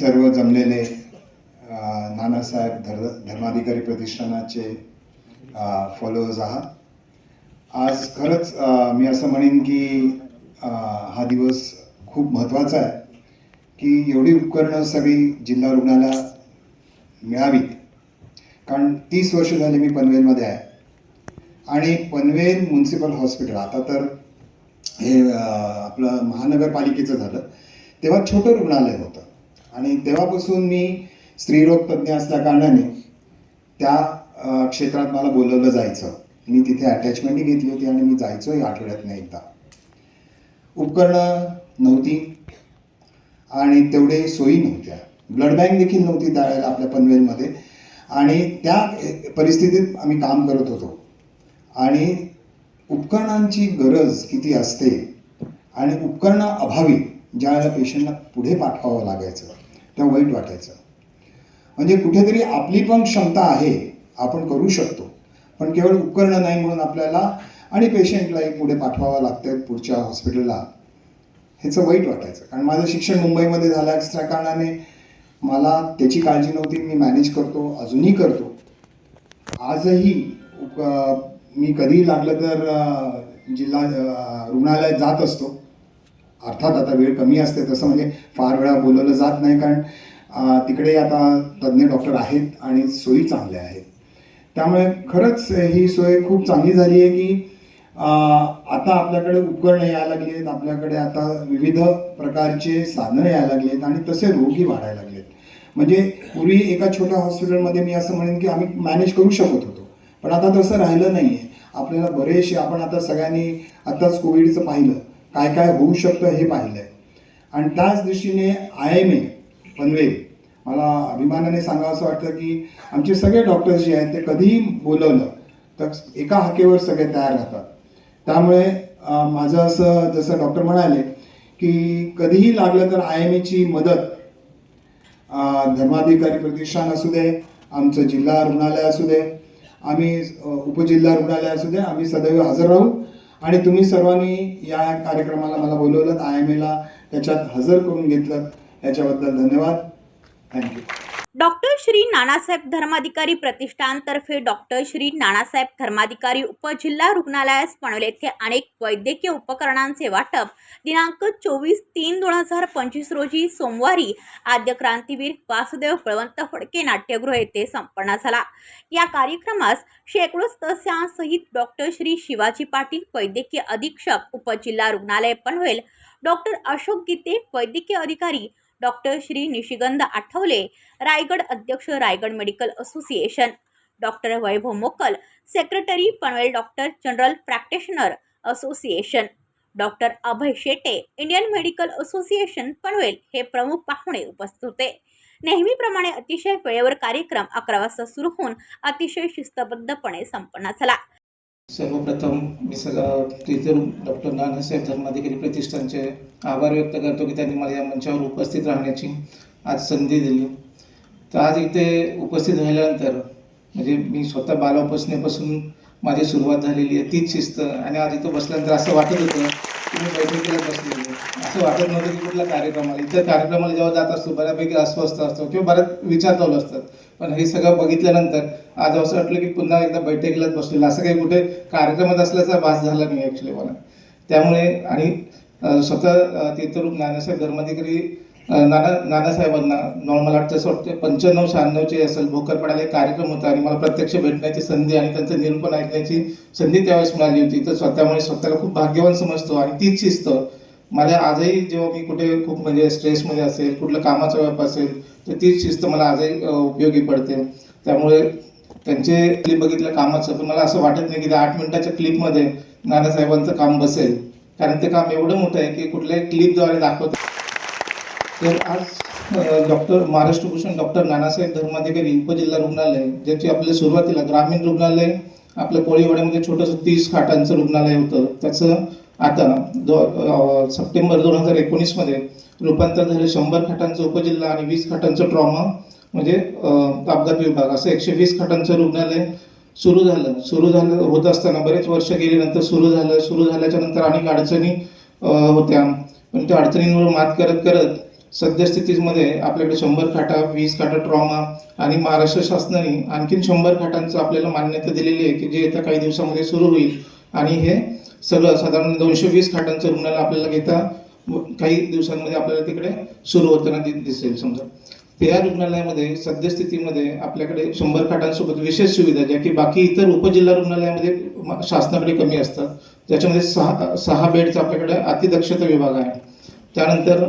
सर्व जमलेले नानासाहेब धर धर्माधिकारी प्रतिष्ठानाचे फॉलोअर्स आहात. आज खरंच मी असं म्हणेन की हा दिवस खूप महत्त्वाचा आहे की एवढी उपकरणं सगळी जिल्हा रुग्णाला मिळावीत. कारण तीस वर्ष झाली मी पनवेलमध्ये आहे. आणि पनवेल म्युन्सिपल हॉस्पिटल आता तर हे आपलं महानगरपालिकेचं झालं तेव्हा छोटं रुग्णालय होतं. आणि तेव्हापासून मी स्त्रीरोग तज्ज्ञ असल्या कारणाने त्या क्षेत्रात मला बोलवलं जायचं. मी तिथे अटॅचमेंटही घेतली होती आणि मी जायचोही आठवड्यातनं एकदा. उपकरणं नव्हती आणि तेवढे सोयी नव्हत्या. ब्लड बँक देखील नव्हती त्यावेळेला आपल्या पनवेलमध्ये. आणि त्या परिस्थितीत आम्ही काम करत होतो. आणि उपकरणांची गरज किती असते आणि उपकरणं अभावी ज्या वेळेला पेशंटला पुढे पाठवावं लागायचं त्या वाईट वाटायचं. म्हणजे कुठेतरी आपली पण क्षमता आहे आपण करू शकतो. पण केवळ उपकरणं नाही म्हणून आपल्याला आणि पेशंटलाही पुढे पाठवावं लागतं पुढच्या हॉस्पिटलला ह्याचं वाईट वाटायचं. कारण माझं शिक्षण मुंबईमध्ये झालं असल्या कारणाने मला त्याची काळजी नव्हती मी मॅनेज करतो अजूनही करतो. आजही उप मी कधी लागलं तर जिल्हा रुग्णालयात जात असतो. अर्थात आता वेळ कमी असते तसं म्हणजे फार वेळा बोलवलं जात नाही कारण तिकडे आता तज्ज्ञ डॉक्टर आहेत आणि सोयी चांगल्या आहेत. त्यामुळे खरंच ही सोय खूप चांगली झाली आहे की आता आपल्याकडे उपकरणं यायला लागली आहेत आपल्याकडे आता विविध प्रकारचे साधनं यायला लागली आहेत आणि तसे रोगी वाढायला लागले आहेत. म्हणजे पूर्वी एका छोट्या हॉस्पिटलमध्ये मी असं म्हणेन की आम्ही मॅनेज करू शकत होतो पण आता तसं राहिलं नाही आहे आपल्याला बरेचसे आपण आता सगळ्यांनी आत्ताच कोविडचं पाहिलं काय काय होऊ शकतं हे पाहिलं आहे आणि त्याच दृष्टीने आय एम ए पनवेल मला अभिमानाने सांगावं असं वाटतं की आमचे सगळे डॉक्टर्स जे आहेत ते कधीही बोलवलं तर एका हाकेवर सगळे तयार राहतात. त्यामुळे माझं असं जसं डॉक्टर म्हणाले की कधीही लागलं तर आय एम एची मदत धर्माधिकारी प्रतिष्ठान असू दे आमचं जिल्हा रुग्णालय असू दे आम्ही उपजिल्हा रुग्णालय असू दे आम्ही सदैव हजर राहू. आणि तुम्ही सर्वांनी या कार्यक्रमाला मला बोलवलं आय एम एला त्याच्यात हजर करून घेतलं याच्याबद्दल धन्यवाद. Thank you doctor Shri Nanasaheb Dharmadhikari प्रतिष्ठानतर्फे डॉक्टर श्री नानासाहेब धर्माधिकारी उपजिल्हा रुग्णालयास पनवेल येथे अनेक वैद्यकीय उपकरणांचे वाटप. दिनांक चोवीस तीन दोन हजार पंचवीस रोजी सोमवारी आद्य क्रांतीवीर वासुदेव बळवंत फडके नाट्यगृह येथे संपन्न झाला. या कार्यक्रमास शेकडो सदस्यांसहित डॉक्टर श्री शिवाजी पाटील वैद्यकीय अधीक्षक उपजिल्हा रुग्णालय पनवेल डॉक्टर अशोक गीते वैद्यकीय अधिकारी डॉक्टर श्री निशिगंध आठवले रायगड अध्यक्ष Raigad medical association. Doctor Vaibhav Mokal secretary Panvel doctor general practitioner association. Doctor Abhay Shete Indian medical association Panvel हे प्रमुख पाहुणे उपस्थित होते. नेहमीप्रमाणे अतिशय वेळेवर कार्यक्रम अकरा वाजता सुरू होऊन अतिशय शिस्तबद्धपणे संपन्न झाला. सर्वप्रथम मी सगळं तिथे डॉक्टर नानासाहेब धर्माधिकारी प्रतिष्ठानचे आभार व्यक्त करतो की त्यांनी मला या मंचावर उपस्थित राहण्याची आज संधी दिली. तर आज इथे उपस्थित राहिल्यानंतर म्हणजे मी स्वतः बालापासनेपासून माझी सुरुवात झालेली आहे तीच शिस्त. आणि आज इथं बसल्यानंतर असं वाटत होतं तुम्ही बैठकीला बसलेलो. असं वाटत नव्हतं की कुठल्या कार्यक्रमाला इतर कार्यक्रमाला जेव्हा जात असतो बऱ्यापैकी अस्वस्थ असतो किंवा बऱ्याच विचार चालू असतात. पण हे सगळं बघितल्यानंतर आज असं वाटलं की पुन्हा एकदा बैठकीलाच बसलेलं. असं काही कुठे कार्यक्रमात असल्याचा भास झाला नाही ॲक्च्युली मला. त्यामुळे आणि स्वतः अ, तीर्थरूप नानासाहेब धर्माधिकारी नाना नानासाहेबांना नॉर्मल मला वाटतं असं वाटतं पंच्याण्णव शहाण्णवचे असेल भोकरपाड्याला एक कार्यक्रम होता आणि मला प्रत्यक्ष भेटण्याची संधी आणि त्यांचं निरूपण ऐकण्याची संधी त्यावेळेस मिळाली होती. तर स्वतःमुळे स्वतःला खूप भाग्यवान समजतो आणि तीच शिस्त. मला आजही जेव्हा मी कुठे खूप म्हणजे स्ट्रेसमध्ये असेल कुठलं कामाचा व्याप असेल तर तीच शिस्त मला आजही उपयोगी पडते. त्यामुळे त्यांचे क्लिप बघितलं कामाचं पण मला असं वाटत नाही की त्या आठ मिनिटाच्या क्लिपमध्ये नानासाहेबांचं काम बसेल. कारण ते काम एवढं मोठं आहे की कुठल्याही क्लिपद्वारे दाखवत तर आज डॉक्टर महाराष्ट्र भूषण डॉक्टर नानासाहेब धर्माधिकारी उपजिल्हा रुग्णालय ज्याची आपल्या सुरुवातीला ग्रामीण रुग्णालय आपल्या कोळीवाड्यामध्ये छोटंसं तीस खाटांचं रुग्णालय होतं. त्याचं आता दो सप्टेंबर दोन हजार एकोणीसमध्ये रूपांतर झालं शंभर खाटांचं उपजिल्हा आणि वीस खाटांचं ट्रॉमा म्हणजे अ, अपघात विभाग. असं एकशे वीस खाटांचं रुग्णालय सुरू झालं. सुरू झालं होत असताना बरेच वर्ष गेल्यानंतर सुरू झालं. सुरू झाल्याच्यानंतर अनेक अडचणी होत्या. पण त्या अडचणींवर मात करत करत सद्यस्थितीमध्ये आपल्याकडे शंभर खाटा वीस खाटा ट्रॉमा आणि महाराष्ट्र शासनाने आणखीन शंभर खाटांचं आपल्याला मान्यता दिलेली आहे की जे येत्या काही दिवसामध्ये सुरू होईल. आणि हे सगळं साधारण दोनशे वीस खाटांचं रुग्णालय आपल्याला घेता काही दिवसांमध्ये आपल्याला तिकडे सुरू होताना दि दिसेल समजा. त्या रुग्णालयामध्ये सद्यस्थितीमध्ये आपल्याकडे शंभर खाटांसोबत विशेष सुविधा ज्या की बाकी इतर उपजिल्हा रुग्णालयामध्ये शासनाकडे कमी असतात. ज्याच्यामध्ये सहा सहा बेडचा आपल्याकडे अतिदक्षता विभाग आहे. त्यानंतर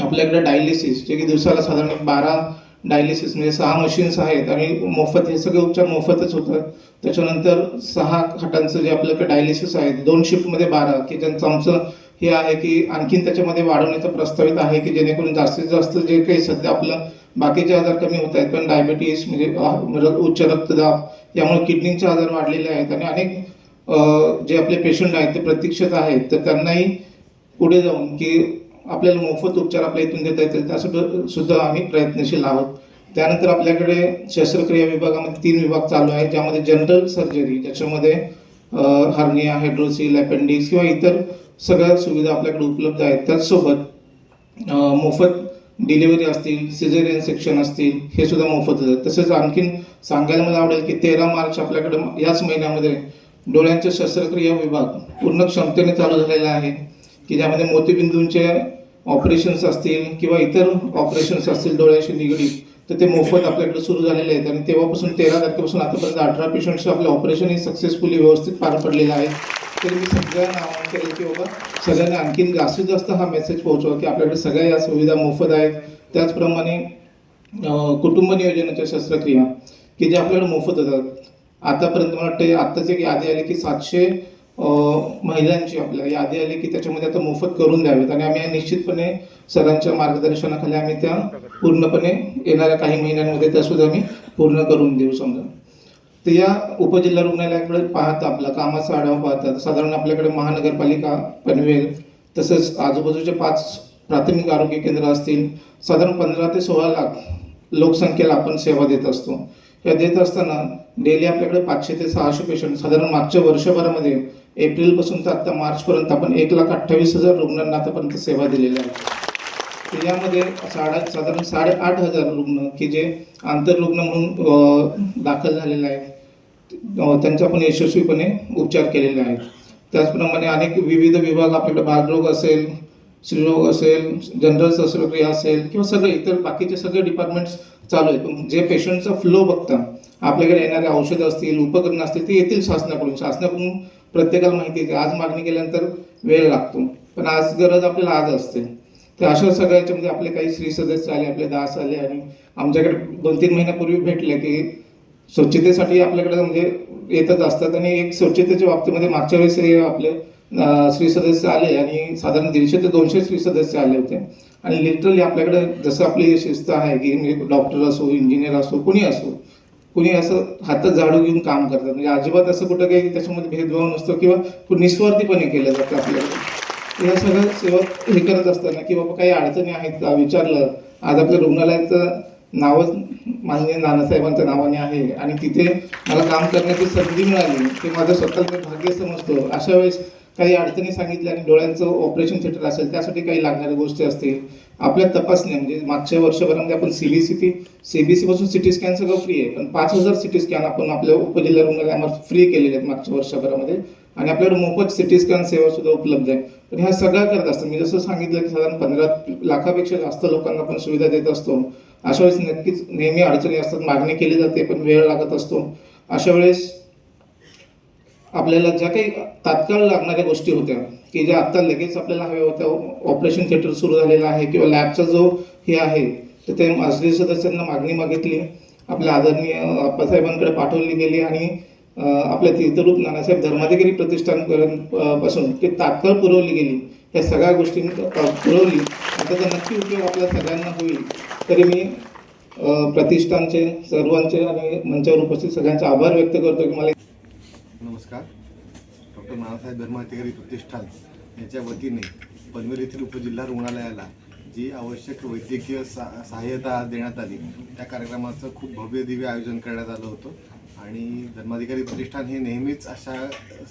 आपल्याकडे डायलिसिस जे की दिवसाला साधारण बारा डायलिसिस म्हणजे सहा मशीन्स आहेत आणि मोफत हे सगळे उपचार मोफतच होतात. त्याच्यानंतर सहा खाटांचं जे आपल्याकडे डायलिसिस आहेत दोन शिफ्टमध्ये बारा की ज्यांचं आमचं हे आहे की आणखीन त्याच्यामध्ये वाढवण्याचं प्रस्तावित आहे की जेणेकरून जास्तीत जास्त जे काही सध्या आपलं बाकीचे आजार कमी होत आहेत पण डायबिटीस म्हणजे, म्हणजे उच्च रक्तदाब यामुळे किडनीचे आजार वाढलेले आहेत आणि अनेक जे आपले पेशंट आहेत ते प्रतीक्षित आहेत तर त्यांनाही पुढे जाऊन की आपल्याला मोफत उपचार आपल्या इथून देता येतील त्यासाठी सुद्धा आम्ही प्रयत्नशील आहोत. त्यानंतर आपल्याकडे शस्त्रक्रिया विभागामध्ये तीन विभाग चालू आहेत ज्यामध्ये जनरल सर्जरी ज्याच्यामध्ये हार्निया हायड्रोसिल अपेंडिक्स किंवा इतर सगळ्या सुविधा आपल्याकडे उपलब्ध आहेत. त्याचसोबत मोफत डिलिव्हरी असतील सिझेरियन सेक्शन असतील हे सुद्धा मोफत आहेत. तसेच आणखीन सांगायला मला आवडेल की तेरा मार्च आपल्याकडे याच महिन्यामध्ये डोळ्यांचे शस्त्रक्रिया विभाग पूर्ण क्षमतेने चालू झालेला आहे. की ज्यामध्ये मोतीबिंदूंचे ऑपरेशन्स असतील किंवा इतर ऑपरेशन्स असतील डोळ्याशी निगडीत तर ते मोफत आपल्याकडे सुरू झालेले आहेत. आणि तेव्हापासून तेरा तारखेपासून आतापर्यंत अठरा पेशंटचं आपलं ऑपरेशनही सक्सेसफुली व्यवस्थित पार पडलेलं आहे तरी मी सगळ्यांना आवाहन केलं की बाबा सगळ्यांना आणखीन जास्तीत जास्त हा मेसेज पोहोचवा की आपल्याकडे सगळ्या या सुविधा मोफत आहेत. त्याचप्रमाणे कुटुंब नियोजनाच्या शस्त्रक्रिया की जे आपल्याकडे मोफत होतात. आतापर्यंत मला वाटते आत्ताच एक यादी आली की सातशे महिलांची आपल्या यादी आली की त्याच्यामध्ये आता मोफत करून द्यावेत. आणि आम्ही निश्चितपणे सरांच्या मार्गदर्शनाखाली आम्ही त्या पूर्णपणे येणाऱ्या काही महिन्यांमध्ये त्यासुद्धा आम्ही पूर्ण करून देऊ समजा. तर या उपजिल्हा रुग्णालयाकडे पाहता आपला कामाचा आढावा पाहतात साधारण आपल्याकडे महानगरपालिका पनवेल तसंच आजूबाजूचे पाच प्राथमिक आरोग्य केंद्र असतील. साधारण पंधरा ते सोळा लाख लोकसंख्येला आपण सेवा देत असतो. या देत असताना डेली आपल्याकडे पाचशे ते सहाशे पेशंट साधारण मागच्या वर्षभरामध्ये एप्रिलपासून तर आत्ता मार्चपर्यंत आपण एक लाख अठ्ठावीस हजार रुग्णांना आतापर्यंत सेवा दिलेल्या आहेत तर यामध्ये साडा साधारण साडेआठ हजार रुग्ण की जे आंतररुग्ण म्हणून दाखल झालेले आहेत. त्यांचा पण आपण यशस्वीपणे उपचार केलेले आहेत. त्याचप्रमाणे अनेक विविध विभाग आपल्याकडे बालरोग असेल स्त्रीरोग असेल जनरल शस्त्रक्रिया असेल किंवा सगळे इतर बाकीचे सगळे डिपार्टमेंट्स चालू आहेत. पण जे पेशंटचा फ्लो बघता आपल्याकडे येणारे औषधं असतील उपकरणं असतील ते येतील शासनाकडून. शासनाकडून प्रत्येकाला माहिती आहे की आज मागणी केल्यानंतर वेळ लागतो. पण आज गरज आपल्याला आज असते. तर अशा सगळ्याच्यामध्ये आपले काही स्त्री सदस्य आले आपले दास आले आणि आमच्याकडे दोन तीन महिन्यापूर्वी भेटले की स्वच्छतेसाठी आपल्याकडे म्हणजे येतच असतात आणि एक स्वच्छतेच्या बाबतीमध्ये मागच्या वेळेस हे आपले स्त्री सदस्य आले आणि साधारण दीडशे ते दोनशे स्त्री सदस्य आले होते. आणि लिटरली आपल्याकडे जसं आपली शिस्त आहे की डॉक्टर असो इंजिनियर असो कोणी असो कुणी असं हातात झाडू घेऊन काम करतात. म्हणजे अजिबात असं कुठं काही त्याच्यामध्ये भेदभाव नसतो किंवा निस्वार्थीपणे केलं जातं आपल्याकडे या सगळ्या सेवा हे करत असताना की बाबा काही अडचणी आहेत का? विचारलं. आज आपल्या रुग्णालयाचं नावच माननीय नानासाहेबांच्या नावाने आहे आणि तिथे मला काम करण्याची संधी मिळाली. ते माझं स्वतःचं भाग्य समजतो. अशा वेळेस काही अडचणी सांगितल्या आणि डोळ्यांचं ऑपरेशन थिएटर असेल त्यासाठी काही लागणाऱ्या गोष्टी असतील. आपल्या तपासण्या म्हणजे मागच्या वर्षभरामध्ये आपण C B C T C B C पासून स्कॅन सगळं फ्री आहे. पण पाच हजार सी टी स्कॅन आपण आपल्या उपजिल्हा रुग्णालयामार्फत फ्री केलेले आहेत मागच्या वर्षभरामध्ये. आणि आपल्याकडे मोफत सी टी स्कॅन सेवा सुद्धा उपलब्ध आहे. पण ह्या सगळ्या करत असतात. मी जसं सांगितलं की साधारण पंधरा लाखापेक्षा जास्त लोकांना आपण सुविधा देत असतो. अशा वेळेस नक्कीच नेहमी अडचणी असतात. मागणी केली जाते पण वेळ लागत असतो. अशा वेळेस आपल्याला ज्या काही तात्काळ लागणाऱ्या गोष्टी होत्या की ज्या आत्ता लगेच आपल्याला हव्या होत्या ऑपरेशन थिएटर सुरू झालेलं आहे किंवा लॅबचा जो हे आहे तर ते मासरी सदस्यांना मागणी मागितली. आपल्या आदरणीय आप्पासाहेबांकडे पाठवली गेली आणि आपल्या तीर्थरूप नानासाहेब धर्माधिकारी प्रतिष्ठानपर्यंत पासून ते तात्काळ पुरवली गेली. या सगळ्या गोष्टी पुरवली. आता नक्की उपयोग आपल्या सगळ्यांना होईल. तरी मी प्रतिष्ठानचे सर्वांचे आणि मंचावर उपस्थित सगळ्यांचे आभार व्यक्त करतो की मला नमस्कार. डॉक्टर नानासाहेब धर्माधिकारी प्रतिष्ठान यांच्या वतीने पनवेल येथील उपजिल्हा रुग्णालयाला जी आवश्यक वैद्यकीय सा सहाय्यता देण्यात आली त्या कार्यक्रमाचं खूप भव्य दिव्य आयोजन करण्यात आलं होतं. आणि धर्माधिकारी प्रतिष्ठान हे नेहमीच अशा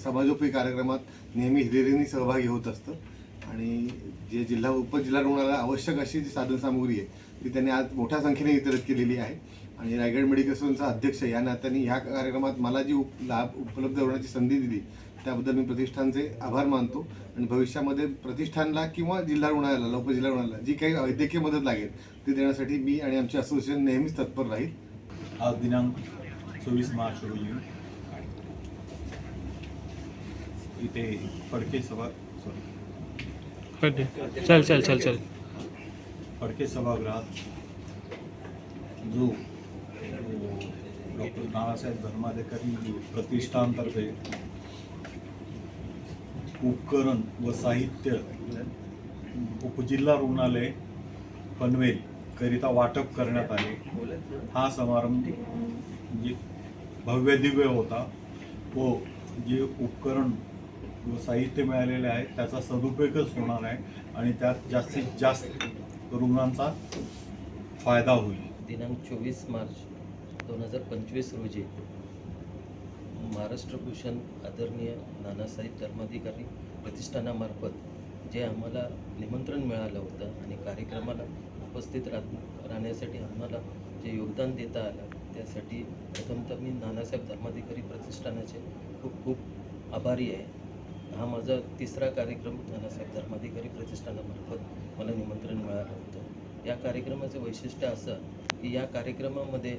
समाजोपयोगी कार्यक्रमात नेहमी हिरिरीने सहभागी होत असतं. आणि जे जिल्हा उपजिल्हा रुग्णालयाला आवश्यक अशी जी साधनसामुग्री आहे ती त्यांनी आज मोठ्या संख्येने वितरित केलेली आहे. आणि रायगड मेडिकल स्टोअरचा अध्यक्ष या नात्याने ह्या कार्यक्रमात मला जी उप लाभ उपलब्ध होण्याची संधी दिली त्याबद्दल मी प्रतिष्ठानचे आभार मानतो. आणि भविष्यामध्ये प्रतिष्ठानला किंवा जिल्हा रुग्णालयाला उपजिल्हा रुग्णालयाला जी काही वैद्यकीय मदत लागेल ती देण्यासाठी मी आणि आमचे असोसिएशन नेहमीच तत्पर राहील. आज दिनांक चोवीस मार्च रोजी इथे फडके सभा सॉरी चल चल चल चल. फडके सभागृहात जो डॉक्टर नानासाहेब धर्माधिकारी प्रतिष्ठानतर्फे उपकरण व साहित्य उपजिल्हा रुग्णालय पनवेल करिता वाटप करण्यात आले. हा समारंभ म्हणजे भव्य दिव्य होता व जे उपकरण व साहित्य मिळालेले आहे त्याचा सदुपयोगच होणार आहे आणि त्यात जास्तीत जास्त रुग्णांचा फायदा होईल. दिनांक चोवीस मार्च दोन हजार पंचवीस रोजी महाराष्ट्र भूषण आदरणीय नानासाहेब धर्माधिकारी प्रतिष्ठानामार्फत जे आम्हाला निमंत्रण मिळालं होतं आणि कार्यक्रमाला उपस्थित राह राहण्यासाठी आम्हाला जे योगदान देता आलं त्यासाठी प्रथमतः मी नानासाहेब धर्माधिकारी प्रतिष्ठानाचे खूप खूप आभारी आहे. हा माझा तिसरा कार्यक्रम नानासाहेब धर्माधिकारी प्रतिष्ठानामार्फत मला निमंत्रण मिळालं होतं. या कार्यक्रमाचं वैशिष्ट्य असं की या कार्यक्रमामध्ये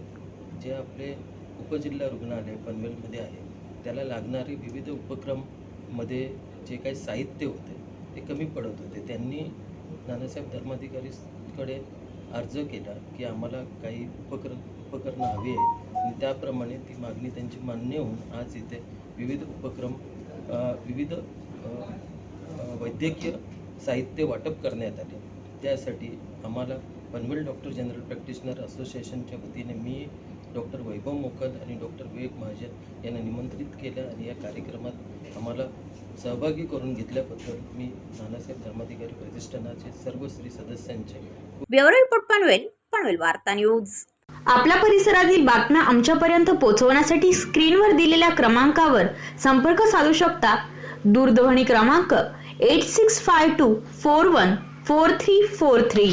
जे आपले उपजिल्हा रुग्णालय पनवेलमध्ये आहे त्याला लागणारे विविध उपक्रममध्ये जे काही साहित्य होते ते कमी पडत होते. त्यांनी नानासाहेब धर्माधिकारीकडे अर्ज केला की आम्हाला काही उपकर उपकरणं हवी आहेत. आणि त्याप्रमाणे ती मागणी त्यांची मान्य होऊन आज इथे विविध उपक्रम विविध वैद्यकीय साहित्य वाटप करण्यात आले. त्यासाठी आम्हाला पनवेल डॉक्टर जनरल प्रॅक्टिशनर असोसिएशनच्या वतीने मी डॉक्टर वैभव मोकल आणि डॉक्टर विवेक महाजन यांना निमंत्रित केलं आणि या कार्यक्रमात आम्हाला सहभागी करून घेतल्याबद्दल मी नानासाहेब धर्माधिकारी प्रतिष्ठानाचे सर्व श्री सदस्यांचे bureau report Panvel Panvel Varta news. आपल्या परिसरातील बातम्या आमच्यापर्यंत पोहोचवण्यासाठी स्क्रीनवर दिलेल्या क्रमांकावर संपर्क साधू शकता. दूरध्वनी क्रमांक eight six five two four one four three four three